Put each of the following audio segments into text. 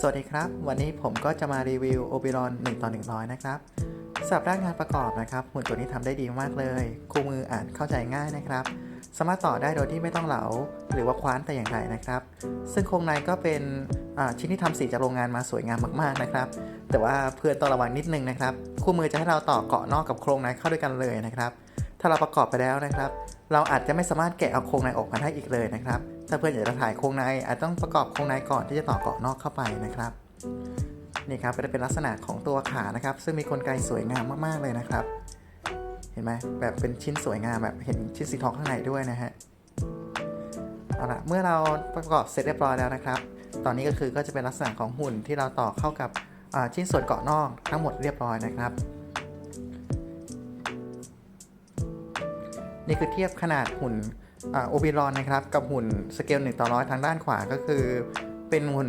สวัสดีครับ วันนี้ผมก็จะมารีวิว o b e r o n 1ต่อ100 นะครับสำหรับด้านงานประกอบนะครับ หุ่นตัวนี้ทำได้ดีมากเลยคู่มืออ่านเข้าใจง่ายนะครับ สามารถต่อได้โดยที่ไม่ต้องเหลา หรือว่าคว้านแต่อย่างใดนะครับ ซึ่งโครงในก็เป็นชิ้นที่ทำสีจากโรงงานมาสวยงามมากๆนะครับ แต่ว่าเพื่อนต้องระวังนิดนึงนะครับ คู่มือจะให้เราต่อเกาะนอกกับโครงในเข้าด้วยกันเลยนะครับ ถ้าเราประกอบไปแล้วนะครับ เราอาจจะไม่สามารถแกะเอาโครงในออกมาได้อีกเลยนะครับ ถ้าเพื่อนอยากจะถ่ายโครงในอาจต้องประกอบโครงในก่อนที่จะต่อเกาะนอกเข้าไปนะครับนี่ครับก็จะเป็นลักษณะของตัวขานะครับ ซึ่งมีกลไกสวยงามมากๆเลยนะครับ เห็นไหมแบบเป็นชิ้นสวยงามแบบเห็นชิ้นสีทองข้างในด้วยนะฮะเอาละเมื่อเราประกอบเสร็จเรียบร้อยแล้วนะครับ ตอนนี้ก็คือก็จะเป็นลักษณะของหุ่นที่เราต่อเข้ากับชิ้นส่วนเกาะนอกทั้งหมดเรียบร้อยนะครับ นี่คือเทียบขนาดหุ่น โอบิรอนนะครับ กับหุ่นสเกล1ต่อร้อยทางด้านขวาก็คือ เป็นหุ่น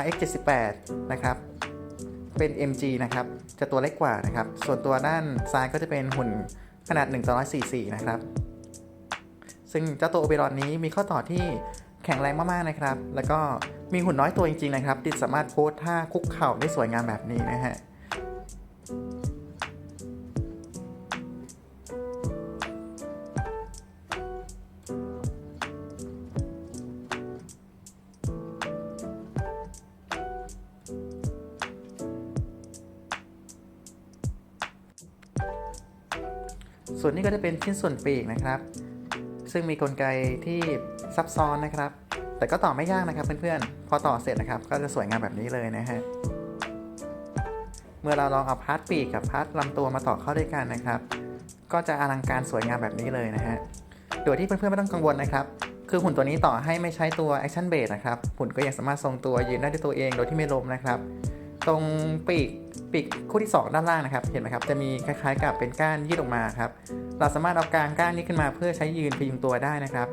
RX 78นะครับ เป็น MG นะครับ จะตัวเล็กกว่านะครับ ส่วนตัวด้านซ้ายก็จะเป็นหุ่นขนาด1ต่อ144นะครับ ซึ่งเจ้าตัวโอเบรอนนี้มีข้อต่อที่แข็งแรงมากๆนะครับ แล้วก็มีหุ่นน้อยตัวจริงๆนะครับที่สามารถโพสท่าคุกเข่าได้สวยงามแบบนี้นะฮะ ส่วนนี้ก็จะเป็นชิ้นส่วนปีกนะครับ ซึ่งมีกลไกที่ซับซ้อนนะครับ แต่ก็ต่อไม่ยากนะครับเพื่อนๆ พอต่อเสร็จนะครับ ก็จะสวยงามแบบนี้เลยนะฮะ เมื่อเราลองเอาพาร์ทปีกกับพาร์ทลำตัวมาต่อเข้าด้วยกันนะครับ ก็จะอลังการสวยงามแบบนี้เลยนะฮะ โดยที่เพื่อนๆไม่ต้องกังวลนะครับ คือหุ่นตัวนี้ต่อให้ไม่ใช้ตัว Action b a s e นะครับ หุ่นก็ยังสามารถทรงตัวยืนได้ด้วยตัวเองโดยที่ไม่ล้มนะครับ ตรงปีกปีกคู่ที่ 2 ด้านล่างนะครับ เห็นไหมครับ จะมีคล้ายๆกับเป็นก้านยืดออกมาครับ เราสามารถเอากางก้านนี้ขึ้นมาเพื่อใช้ยืนพยุงตัวได้นะครับ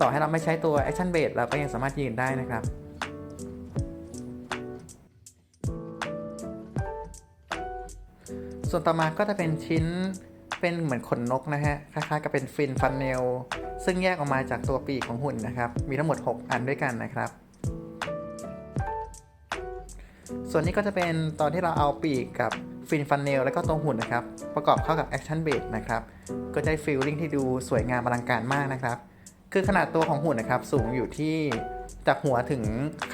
ต่อให้เราไม่ใช้ตัว Action b a s e เราก็ยังสามารถยืนได้นะครับส่วนต่อมาก็จะเป็นชิ้นเป็นเหมือนขนนกนะฮะ คล้ายๆกับเป็นฟินฟันเนล ซึ่งแยกออกมาจากตัวปีกของหุ่นนะครับ มีทั้งหมด 6 อันด้วยกันนะครับ ส่วนนี้ก็จะเป็นตอนที่เราเอาปีกกับฟินฟันเนลแล้วก็ตรงหุ่นนะครับ ประกอบเข้ากับแอคชั่นเบดนะครับ ก็จะได้ฟีลลิ่งที่ดูสวยงามอลังการมากนะครับ คือขนาดตัวของหุ่นนะครับ สูงอยู่ที่จากหัวถึง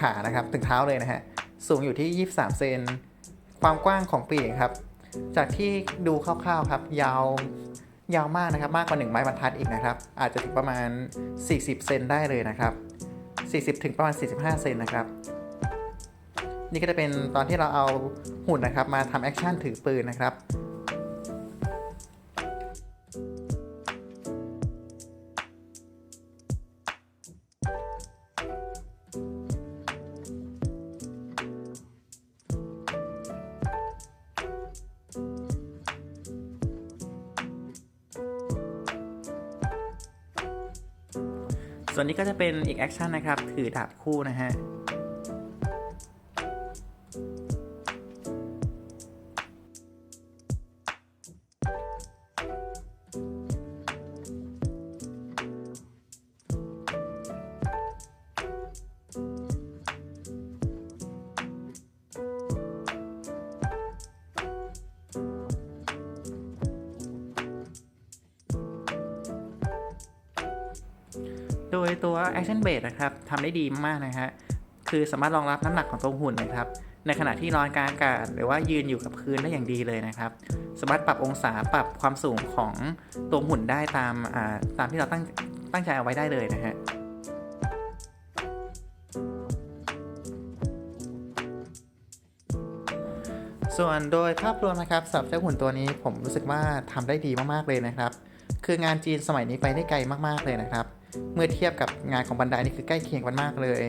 ขานะครับ ถึงเท้าเลยนะฮะ สูงอยู่ที่ 23 เซน ความกว้างของปีกครับ จากที่ดูคร่าวๆครับ ยาวยาวมากนะครับ มากกว่า1ไม้บรรทัดอีกนะครับ อาจจะถึงประมาณ 40 เซนได้เลยนะครับ 40 ถึงประมาณ 45 เซนนะครับ นี่ก็จะเป็นตอนที่เราเอาหุ่นนะครับ มาทำแอคชั่นถือปืนนะครับส่วนนี้ก็จะเป็นอีกแอคชั่นนะครับ ถือดาบคู่นะฮะ โดยตัว Action b a s e นะครับทำได้ดีมากนะฮะคือสามารถรองรับน้ำหนักของตัวหุ่นนะครับ ในขณะที่ลอยกลางอากาศ หรือว่ายืนอยู่กับพื้นได้อย่างดีเลยนะครับ สามารถปรับองศาปรับความสูงของตัวหุ่นได้ตามตามที่เราตั้งตั้งใจเอาไว้ได้เลยนะฮะส่วนโดยภาพรวมนะครับสำหรับเจ้าหุ่นตัวนี้ผมรู้สึกว่าทำได้ดีมากๆเลยนะครับ คืองานจีนสมัยนี้ไปได้ไกลมากๆเลยนะครับ เมื่อเทียบกับงานของบันไดนี่คือใกล้เคียงกันมากเลย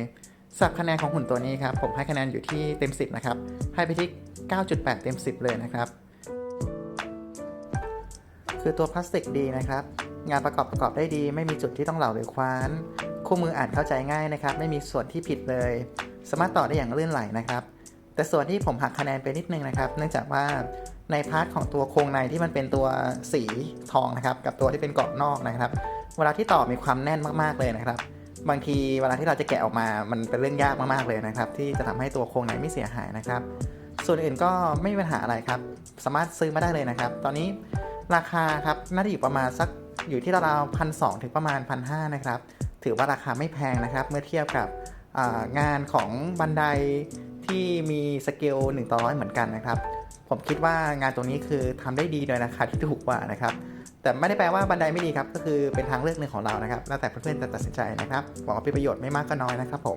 สับคะแนนของหุ่นตัวนี้ครับ ผมให้คะแนนอยู่ที่เต็ม 10 นะครับ ให้ไปที่ 9.8 เต็ม 10 เลยนะครับ คือตัวพลาสติกดีนะครับ งานประกอบประกอบได้ดี ไม่มีจุดที่ต้องเหลาหรือคว้าน คู่มืออ่านเข้าใจง่ายนะครับ ไม่มีส่วนที่ผิดเลย สามารถต่อได้อย่างลื่นไหลนะครับ แต่ส่วนที่ผมหักคะแนนไปนิดนึงนะครับ เนื่องจากว่าในพาร์ทของตัวโครงในที่มันเป็นตัวสีทองนะครับ กับตัวที่เป็นกรอบนอกนะครับ เวลาที่ต่อมีความแน่นมากๆเลยนะครับ บางทีเวลาที่เราจะแกะออกมา มันเป็นเรื่องยากมากๆเลยนะครับ ที่จะทำให้ตัวโครงไหนไม่เสียหายนะครับ ส่วนอื่นก็ไม่มีปัญหาอะไรครับ สามารถซื้อมาได้เลยนะครับ ตอนนี้ราคาครับน่าจะอยู่ประมาณสักอยู่ที่ราวๆพันสถึงประมาณพันหนะครับ ถือว่าราคาไม่แพงนะครับ เมื่อเทียบกับงานของบันไดที่มีสเกล1ต่อร้อยเหมือนกันนะครับ ผมคิดว่างานตรงนี้คือทำได้ดีโดยราคาที่ถูกกว่านะครับ แต่ไม่ได้แปลว่าบันไดไม่ดีครับ ก็คือเป็นทางเลือกหนึ่งของเรานะครับ แล้วแต่เพื่อนๆจะตัดสินใจนะครับ หวังว่าเป็นประโยชน์ไม่มากก็น้อยนะครับผม